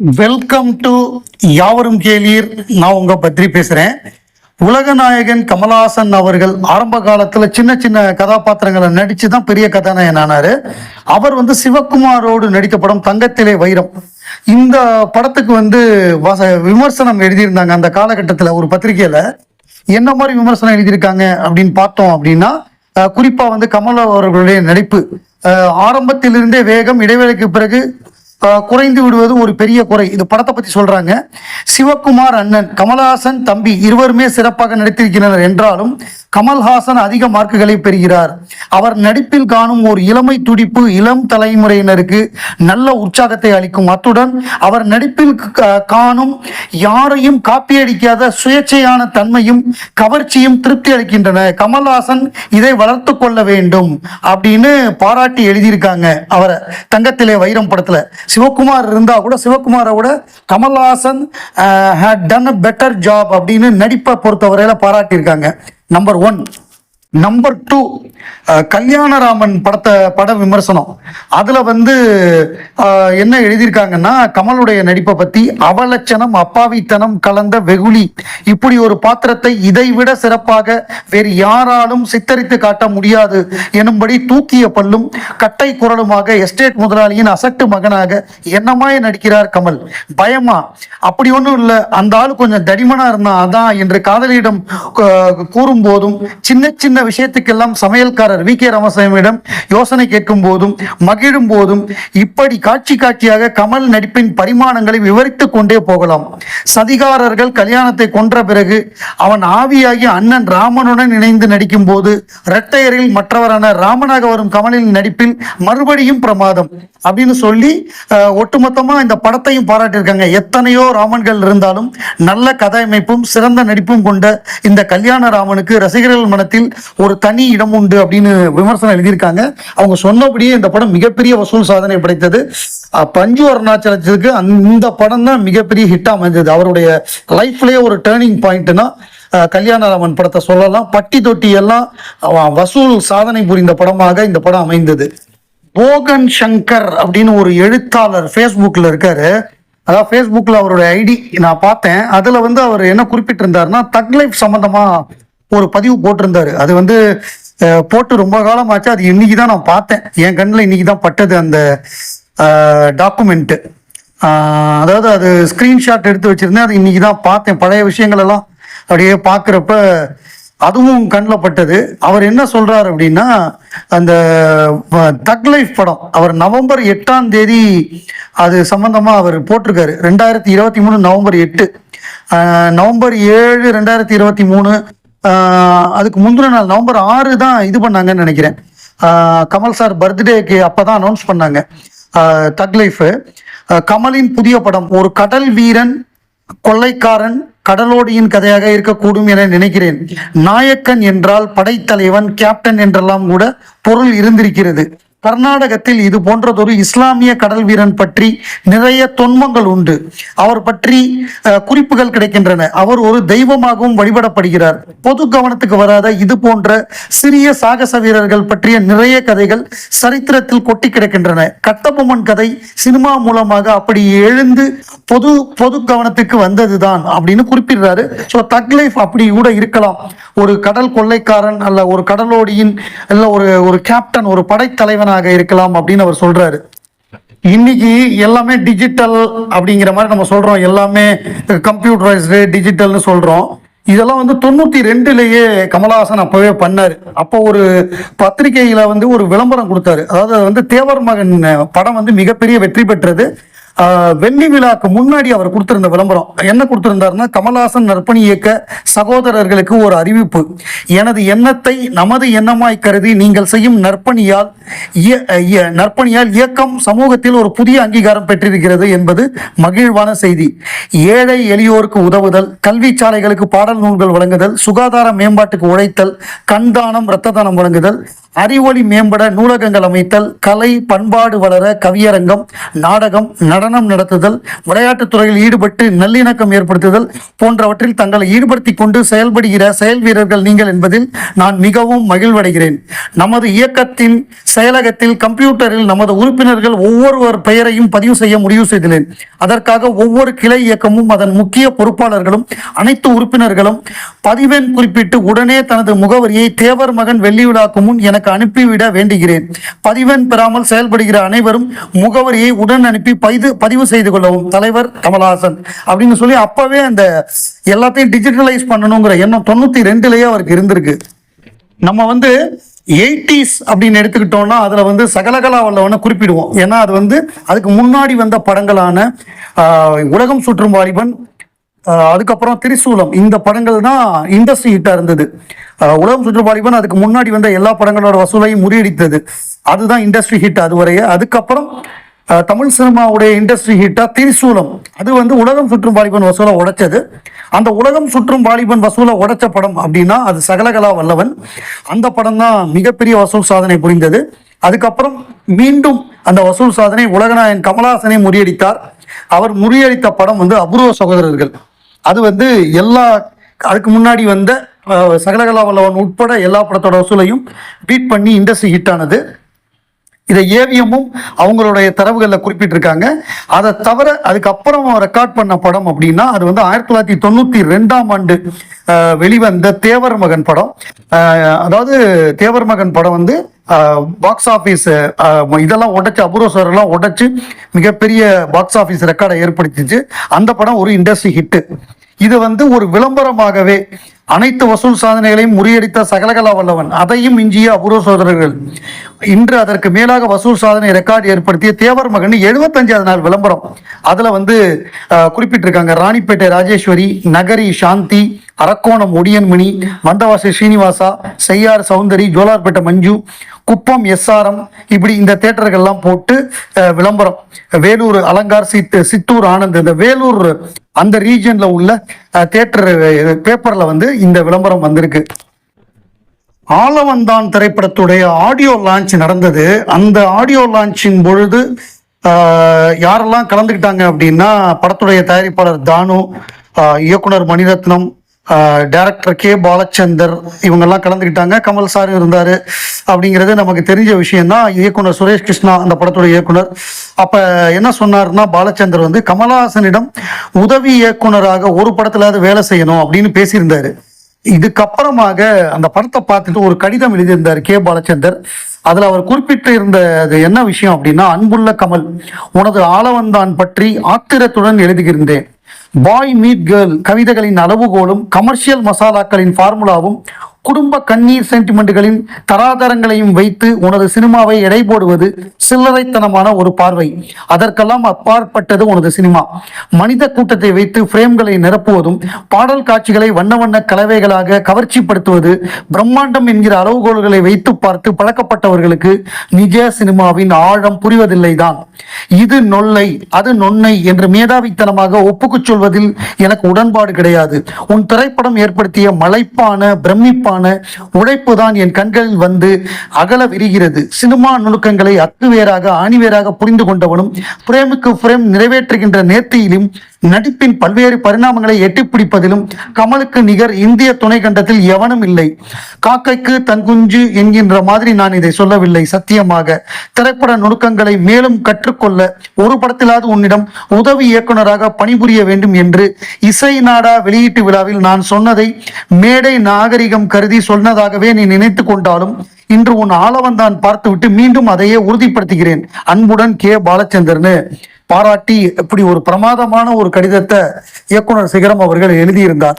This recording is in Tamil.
வெல்கம் டு யாவரும் கேளீர். நான் உங்க பத்ரி பேசுறேன். உலகநாயகன் கமலஹாசன் அவர்கள் ஆரம்ப காலத்துல சின்ன சின்ன கதாபாத்திரங்களை நடிச்சு தான் பெரிய கதாநாயகன் ஆனாரு. அவர் வந்து சிவகுமாரோடு நடித்த படம் தங்கத்திலே வைரம். இந்த படத்துக்கு வந்து வச- விமர்சனம் எழுதியிருந்தாங்க அந்த காலகட்டத்தில் ஒரு பத்திரிகையில. என்ன மாதிரி விமர்சனம் எழுதியிருக்காங்க அப்படின்னு பார்த்தோம் அப்படின்னா குறிப்பாக குறிப்பா வந்து கமல் அவர்களுடைய நடிப்பு. ஆரம்பத்திலிருந்தே வேகம் இடைவேளைக்கு பிறகு குறைந்து விடுவது ஒரு பெரிய குறை. இது படத்தை பத்தி சொல்றாங்க. சிவகுமார் அண்ணன் கமல்ஹாசன் தம்பி இருவருமே சிறப்பாக நடித்திருக்கிறனர் என்றாலும் கமல்ஹாசன் அதிக மார்க்குகளை பெறுகிறார். அவர் நடிப்பில் காணும் ஒரு இளமை துடிப்பு இளம் தலைமுறையினருக்கு நல்ல உற்சாகத்தை அளிக்கும். அத்துடன் அவர் நடிப்பில் காணும் யாரையும் காப்பியடிக்காத சுயேட்சையான தன்மையும் கவர்ச்சியும் திருப்தி அளிக்கின்றன. கமல்ஹாசன் இதை வளர்த்து கொள்ள வேண்டும் அப்படின்னு பாராட்டி எழுதியிருக்காங்க அவரை தங்கத்திலே வைரம் படத்துல. சிவகுமார் இருந்தால் கூட சிவகுமாரை விட Kamalhaasan had done a better job அப்படின்னு நடிப்பை பொறுத்தவரையில் பாராட்டியிருக்காங்க. Number one number two Kalyanaraman படத்தை பட விமர்சனம். அதுல வந்து என்ன எழுதியிருக்காங்கன்னா கமலுடைய நடிப்பை பத்தி அவலட்சணம் அப்பாவித்தனம் கலந்த வெகுளி. இப்படி ஒரு பாத்திரத்தை இதைவிட சிறப்பாக வேறு யாராலும் சித்தரித்து காட்ட முடியாது எனும்படி தூக்கிய பல்லும் கட்டை குரலுமாக எஸ்டேட் முதலாளியின் அசட்டு மகனாக என்னமாய் நடிக்கிறார் கமல்? பயமா? அப்படி ஒன்றும் இல்லை. அந்த ஆள் கொஞ்சம் தடிமனா இருந்தான் அதான் என்று காதலியிடம் கூறும்போதும் சின்ன சின்ன விஷயத்துக்கெல்லாம் சமையல்காரர் வி கே ராமசாமியிடம் யோசனை கேட்கும் போதும் மகிழும் போதும் இப்படி காட்சி காட்சியாக கமல் நடிப்பின் பரிமாணங்களை விவரித்துக் கொண்டே போகலாம். சதிகாரர்கள் கல்யாணத்தை கொன்ற பிறகு அவன் ஆவியாகி அண்ணன் ராமனுடன் இணைந்து நடிக்கும் போது இரட்டையரில் மற்றவரான ராமனாக வரும் கமலின் நடிப்பில் மறுபடியும் பிரமாதம் அப்படின்னு சொல்லி ஒட்டுமொத்தமா இந்த படத்தையும் பாராட்டியிருக்காங்க. எத்தனையோ ராமன்கள் இருந்தாலும் நல்ல கதையமைப்பும் சிறந்த நடிப்பும் கொண்ட இந்த கல்யாண ராமனுக்கு ரசிகர்கள் மனத்தில் ஒரு தனி இடம் உண்டு அப்படின்னு விமர்சனம் எழுதியிருக்காங்க. அவங்க சொன்னபடியே இந்த படம் மிகப்பெரிய வசூல் சாதனை படைத்தது. பஞ்சு அருணாச்சலத்துக்கு அந்த படம் தான் மிகப்பெரிய ஹிட் அமைஞ்சது. அவருடைய லைஃப்லயே ஒரு டேர்னிங் பாயிண்ட்னா கல்யாணராமன் படத்தை சொல்லலாம். பட்டி தொட்டி எல்லாம் வசூல் சாதனை புரிந்த படமாக இந்த படம் அமைந்தது. போகன் சங்கர் அப்படின்னு ஒரு எழுத்தாளர் ஃபேஸ்புக்கில் இருக்காரு. அதாவது ஃபேஸ்புக்கில் அவருடைய ஐடி நான் பார்த்தேன். அதில் வந்து அவர் என்ன குறிப்பிட்டிருந்தாருன்னா தக் லைஃப் சம்மந்தமாக ஒரு பதிவு போட்டிருந்தாரு. அது வந்து போட்டு ரொம்ப காலம் ஆச்சு அது இன்னைக்கு தான் நான் பார்த்தேன். என் கண்ணில் இன்னைக்கு தான் பட்டது அந்த டாக்குமெண்ட்டு அதாவது அது ஸ்க்ரீன்ஷாட் எடுத்து வச்சிருந்தேன். அது இன்னைக்கு தான் பார்த்தேன். பழைய விஷயங்கள் எல்லாம் அப்படியே பார்க்குறப்ப அதுவும் கண்ணில் பட்டது. அவர் என்ன சொல்றாரு அப்படின்னா அந்த தக் லைஃப் படம் அவர் நவம்பர் எட்டாம் தேதி அது சம்பந்தமா அவர் போட்டிருக்காரு. ரெண்டாயிரத்தி இருபத்தி மூணு நவம்பர் எட்டு. நவம்பர் ஏழு ரெண்டாயிரத்தி இருபத்தி மூணு அதுக்கு முந்தின நாள் நவம்பர் ஆறு தான் இது பண்ணாங்கன்னு நினைக்கிறேன். கமல் சார் பர்த்டேக்கு அப்பதான் அனௌன்ஸ் பண்ணாங்க. தக் லைஃபு கமலின் புதிய படம் ஒரு கடல் வீரன் கொள்ளைக்காரன் கடலோடியின் கதையாக இருக்கக்கூடும் என நினைக்கிறேன். நாயக்கன் என்றால் படைத்தலைவன் கேப்டன் என்றெல்லாம் கூட பொருள் இருந்திருக்கிறது. கர்நாடகத்தில் இது போன்றதொரு இஸ்லாமிய கடல் வீரன் பற்றி நிறைய தொன்மங்கள் உண்டு. அவர் பற்றி குறிப்புகள் கிடைக்கின்றன. அவர் ஒரு தெய்வமாகவும் வழிபடப்படுகிறார். பொது கவனத்துக்கு வராத இது போன்ற சிறிய சாகச வீரர்கள் பற்றிய நிறைய கதைகள் சரித்திரத்தில் கொட்டி கிடக்கின்றன. கட்டபொம்மன் கதை சினிமா மூலமாக அப்படி எழுந்து பொது பொது கவனத்துக்கு வந்ததுதான் அப்படின்னு குறிப்பிடுறாரு. ஸோ தக் லைஃப் அப்படி கூட இருக்கலாம். ஒரு கடல் கொள்ளைக்காரன் அல்ல ஒரு கடலோடியின் இல்லை ஒரு ஒரு கேப்டன் ஒரு படைத்தலைவன் படைத்தலைவனாக இருக்கலாம் அப்படின்னு அவர் சொல்றாரு. இன்னைக்கு எல்லாமே டிஜிட்டல் அப்படிங்கிற மாதிரி நம்ம சொல்றோம். எல்லாமே கம்ப்யூட்டரைஸ்டு டிஜிட்டல்னு சொல்றோம். இதெல்லாம் வந்து தொண்ணூத்தி ரெண்டுலயே கமலஹாசன் அப்பவே பண்ணாரு. அப்போ ஒரு பத்திரிகையில வந்து ஒரு விளம்பரம் கொடுத்தாரு. அதாவது வந்து தேவர் மகன் படம் வந்து மிகப்பெரிய வெற்றி பெற்றது. வெள்ளி விழாக்கு முன்னாடி அவர் கொடுத்திருந்த விளம்பரம். என்ன கொடுத்திருந்தாருன்னா கமலஹாசன் நற்பணி இயக்க சகோதரர்களுக்கு ஒரு அறிவிப்பு. எனது எண்ணத்தை நமது எண்ணமாய் கருதி நீங்கள் செய்யும் நற்பணியால் இய- நற்பணியால் இயக்கம் சமூகத்தில் ஒரு புதிய அங்கீகாரம் பெற்றிருக்கிறது என்பது மகிழ்வான செய்தி. ஏழை எளியோருக்கு உதவுதல் கல்வி சாலைகளுக்கு பாடல் நூல்கள் வழங்குதல் சுகாதார மேம்பாட்டுக்கு உழைத்தல் கண்தானம் இரத்த தானம் வழங்குதல் அறிவொளி மேம்பட நூலகங்கள் அமைத்தல் கலை பண்பாடு வளர கவியரங்கம் நாடகம் நடன நடனம் நடத்துதல் விளையாட்டுத் துறையில் ஈடுபட்டு நல்லிணக்கம் ஏற்படுத்துதல் போன்றவற்றில் தங்களை ஈடுபடுத்திக் கொண்டு செயல்படுகிற செயல் வீரர்கள் நீங்கள் என்பதில் நான் மிகவும் மகிழ்வடைகிறேன். நமது இயக்கத்தின் செயலகத்தில் கம்ப்யூட்டரில் நமது உறுப்பினர்கள் ஒவ்வொருவர் பெயரையும் பதிவு செய்ய முடிவு செய்துள்ளேன். அதற்காக ஒவ்வொரு கிளை இயக்கமும் அதன் முக்கிய பொறுப்பாளர்களும் அனைத்து உறுப்பினர்களும் பதிவெண் குறிப்பிட்டு உடனே தனது முகவரியை தேவர் மகன் வெள்ளி முன் எனக்கு அனுப்பிவிட வேண்டுகிறேன். பதிவெண் பெறாமல் செயல்படுகிற அனைவரும் முகவரியை உடன் அனுப்பி பதிவு பதிவு செய்து கொள்ளவும் தலைவர் கமல்ஹாசன் அப்படின்னு சொல்லி அப்பவே அந்த எல்லாத்தையும் டிஜிட்டலைஸ் பண்ணணுங்கிற எண்ணம் தொண்ணூத்தி ரெண்டுலயே அவருக்கு இருந்திருக்கு. நம்ம வந்து எயிட்டிஸ் அப்படின்னு எடுத்துக்கிட்டோம்னா அதுல வந்து சகலகலா வல்லவனை குறிப்பிடுவோம். ஏன்னா அது வந்து அதுக்கு முன்னாடி வந்த படங்களான உலகம் சுற்றும் வாலிபன் அதுக்கப்புறம் திரிசூலம். இந்த படங்கள் தான் இண்டஸ்ட்ரி ஹிட்டா இருந்தது. உலகம் சுற்றுவாலிபன் அதுக்கு முன்னாடி வந்த எல்லா படங்களோட வசூலையும் முறியடித்தது. அதுதான் இண்டஸ்ட்ரி ஹிட் அதுவரைய அதுக்கப்புறம் தமிழ் சினிமாவுடைய இண்டஸ்ட்ரி ஹிட்டா திரிசூலம். அது வந்து உலகம் சுற்றும் வாலிபன் வசூலை உடைச்சது. அந்த உலகம் சுற்றும் வாலிபன் வசூலை உடைச்ச படம் அப்படின்னா அது சகலகலா வல்லவன். அந்த படம் தான் மிகப்பெரிய வசூல் சாதனை புரிந்தது. அதுக்கப்புறம் மீண்டும் அந்த வசூல் சாதனை உலகநாயகன் கமலஹாசனை முறியடித்தார். அவர் முறியடித்த படம் வந்து அபூர்வ சகோதரர்கள். அது வந்து எல்லா அதுக்கு முன்னாடி வந்த சகலகலா வல்லவன் உட்பட எல்லா படத்தோட வசூலையும் பீட் பண்ணி இண்டஸ்ட்ரி ஹிட் ஆனது. இதை ஏவிஎம்மும் அவங்களுடைய தரவுகளில் குறிப்பிட்டிருக்காங்க. அதை தவிர அதுக்கப்புறம் ரெக்கார்ட் பண்ண படம் அப்படின்னா அது வந்து ஆயிரத்தி தொள்ளாயிரத்தி தொண்ணூற்றி ரெண்டாம் ஆண்டு வெளிவந்த தேவர் மகன் படம். அதாவது தேவர் மகன் படம் வந்து பாக்ஸ் ஆஃபீஸ் இதெல்லாம் உடைச்சு அபூர்வஸ்வரெல்லாம் உடைச்சு மிகப்பெரிய பாக்ஸ் ஆஃபீஸ் ரெக்கார்டை ஏற்படுத்திச்சு. அந்த படம் ஒரு இண்டஸ்ட்ரி ஹிட்டு இது வந்து ஒரு விளம்பரமாகவே அனைத்து வசூல் சாதனைகளையும் முறியடித்த சகலகலா வல்லவன் அதையும் மிஞ்சிய அபூர்வ சோதரர்கள். இன்று அதற்கு மேலாக வசூல் சாதனை ரெக்கார்டு ஏற்படுத்திய தேவர் மகன் எழுபத்தஞ்சாவது நாள் விளம்பரம். அதில் வந்து குறிப்பிட்டிருக்காங்க. ராணிப்பேட்டை ராஜேஸ்வரி நகரி சாந்தி அரக்கோணம் ஒடியன்மணி வந்தவாசி ஸ்ரீனிவாசா செய்யார் சௌந்தரி ஜோலார்பேட்டை மஞ்சு குப்பம் எஸ்ஆர்எம் இப்படி இந்த தேட்டர்கள்லாம் போட்டு விளம்பரம். வேலூர் அலங்கார் சித் சித்தூர் ஆனந்த் இந்த வேலூர் அந்த ரீஜன்ல உள்ள தேட்டர் பேப்பர்ல வந்து இந்த விளம்பரம் வந்திருக்கு. ஆலவந்தான் திரைப்படத்துடைய ஆடியோ லான்ச் நடந்தது. அந்த ஆடியோ லான்ச்சின் பொழுது யாரெல்லாம் கலந்துக்கிட்டாங்க அப்படின்னா படத்துடைய தயாரிப்பாளர் தானு இயக்குனர் மணிரத்னம் டேரக்டர் கே பாலச்சந்தர் இவங்கெல்லாம் கலந்துக்கிட்டாங்க. கமல் சார் இருந்தார். அப்படிங்கிறது நமக்கு தெரிஞ்ச விஷயந்தான் இயக்குனர் சுரேஷ் கிருஷ்ணா அந்த படத்தோட இயக்குனர். அப்போ என்ன சொன்னார்னா பாலச்சந்தர் வந்து கமலஹாசனிடம் உதவி இயக்குனராக ஒரு படத்துலாவது வேலை செய்யணும் அப்படின்னு பேசியிருந்தார். இதுக்கப்புறமாக அந்த படத்தை பார்த்துட்டு ஒரு கடிதம் எழுதியிருந்தார் கே பாலச்சந்தர். அதில் அவர் குறிப்பிட்டு இருந்த அது என்ன விஷயம் அப்படின்னா அன்புள்ள கமல் உனது ஆளவந்தான் பற்றி ஆத்திரத்துடன் எழுதுகின்றேன். பாய் மீட் கேர்ள் கவிதைகளின் அளவுகோலும் கமர்ஷியல் மசாலாக்களின் ஃபார்முலாவும் குடும்ப கண்ணீர் சென்டிமெண்ட்டுகளின் தராதரங்களையும் வைத்து உனது சினிமாவை எடை போடுவது சில்லறைத்தனமான ஒரு பார்வை. அதற்கெல்லாம் அப்பாற்பட்டது உனது சினிமா. மனித கூட்டத்தை வைத்து பிரேம்களை நிரப்புவதும் பாடல் காட்சிகளை வண்ண வண்ண கலவைகளாக கவர்ச்சிப்படுத்துவது பிரம்மாண்டம் என்கிற அளவுகோல்களை வைத்து பார்த்து பழக்கப்பட்டவர்களுக்கு நிஜ சினிமாவின் ஆழம் புரிவதில்லைதான். இது நொல்லை அது நொன்னை என்று மேதாவித்தனமாக ஒப்புக்குச் சொல்வதில் எனக்கு உடன்பாடு கிடையாது. உன் திரைப்படம் ஏற்படுத்திய மலைப்பான பிரமிப்பான உழைப்பு தான் என் கண்களில் வந்து அகல விரிகிறது. சினிமா நுணுக்கங்களை அத்துவேராக ஆணிவேராக புரிந்து கொண்டவனும் பிரேமுக்கு பிரேம் நிறைவேற்றுகின்ற நேர்த்தியிலும் நடிப்பின் பல்வேறு பரிணாமங்களை எட்டிப்பிடிப்பதிலும் கமலுக்கு நிகர் இந்திய துணை கண்டத்தில் எவனும் இல்லை. காக்கைக்கு தங்குஞ்சு என்கின்ற மாதிரி நான் இதை சொல்லவில்லை. சத்தியமாக திரைப்பட நுணுக்கங்களை மேலும் கற்றுக்கொள்ள ஒரு படத்திலாவது உன்னிடம் உதவி இயக்குனராக பணிபுரிய வேண்டும் என்று இசை நாடா வெளியீட்டு விழாவில் நான் சொன்னதை மேடை நாகரிகம் கருதி சொன்னதாகவே நீ நினைத்து கொண்டாலும் இன்று உன் ஆளவந்தான் பார்த்துவிட்டு மீண்டும் அதையே உறுதிப்படுத்துகிறேன். அன்புடன் கே. பாலச்சந்தர்னு பாராட்டி இப்படி ஒரு பிரமாதமான ஒரு கடிதத்தை இயக்குனர் சிகரம் அவர்கள் எழுதியிருந்தார்.